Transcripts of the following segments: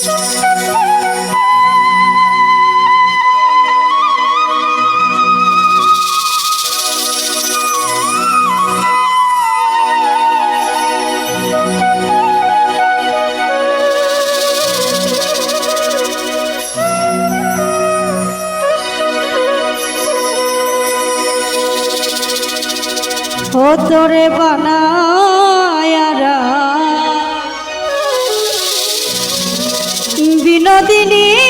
ও তোরে বানায়ারা বিনোদিনী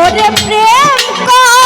ওরে প্রেম কর।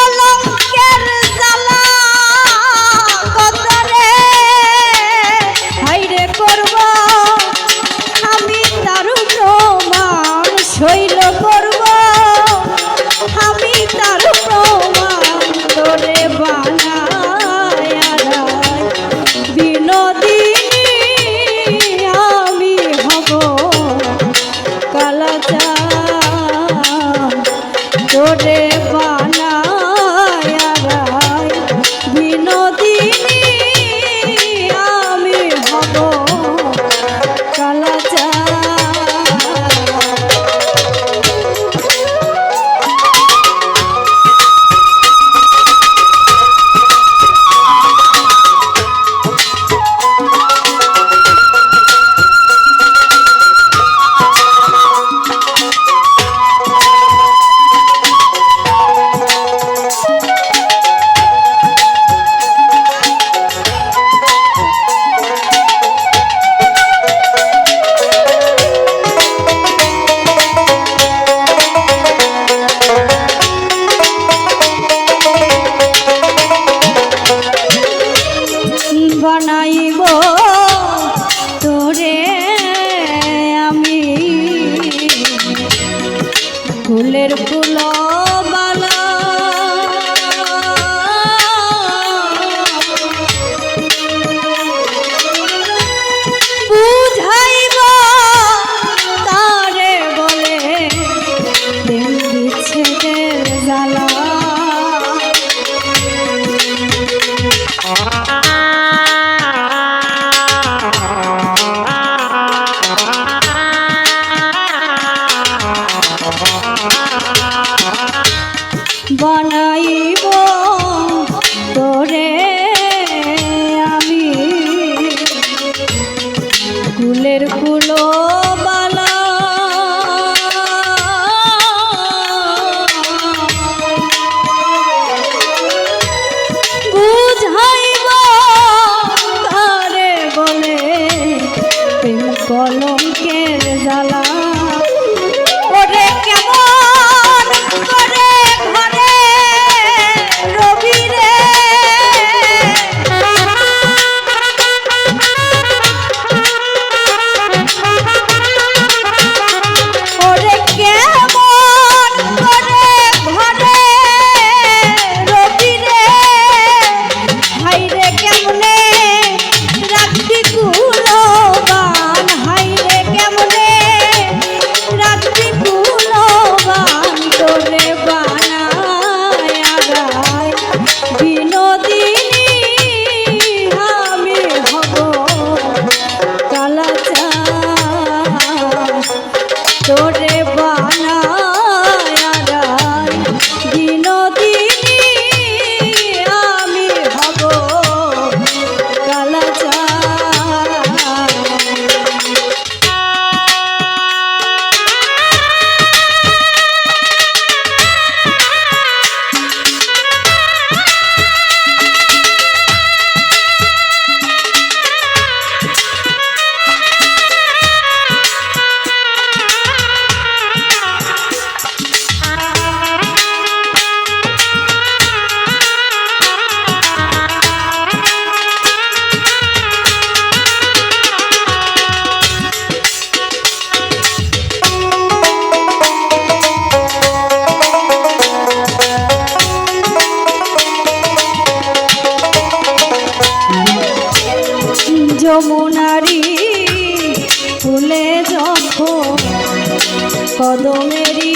ফুলের ফুল বালা তারে বলে জ্বালা। বলে প্রেম কলম যমুনারি ফুলে যখন কদমেরি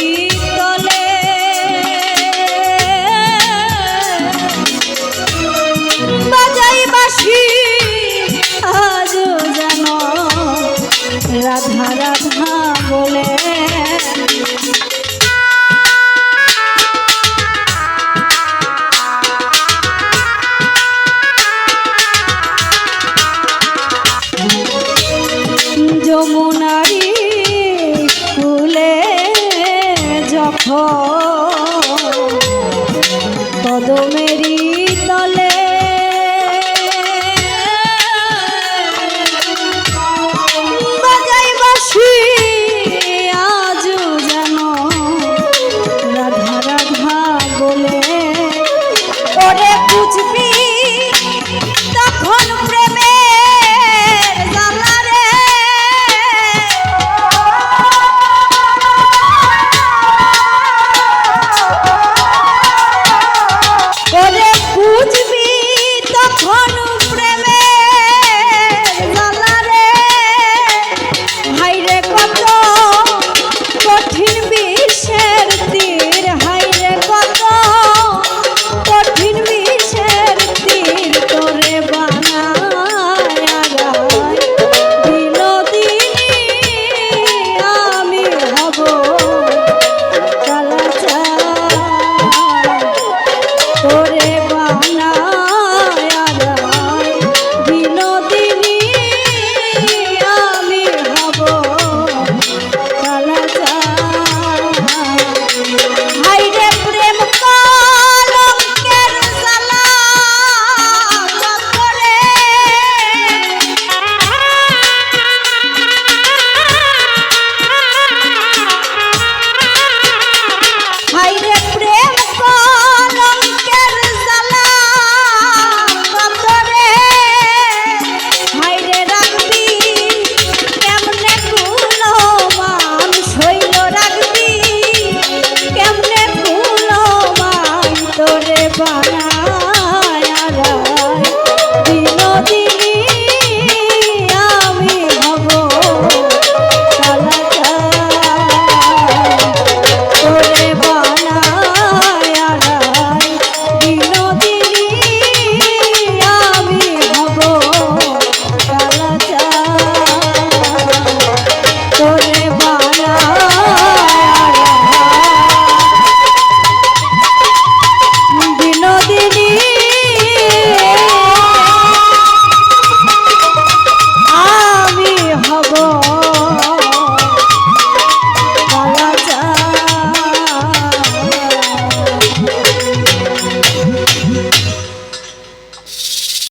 我的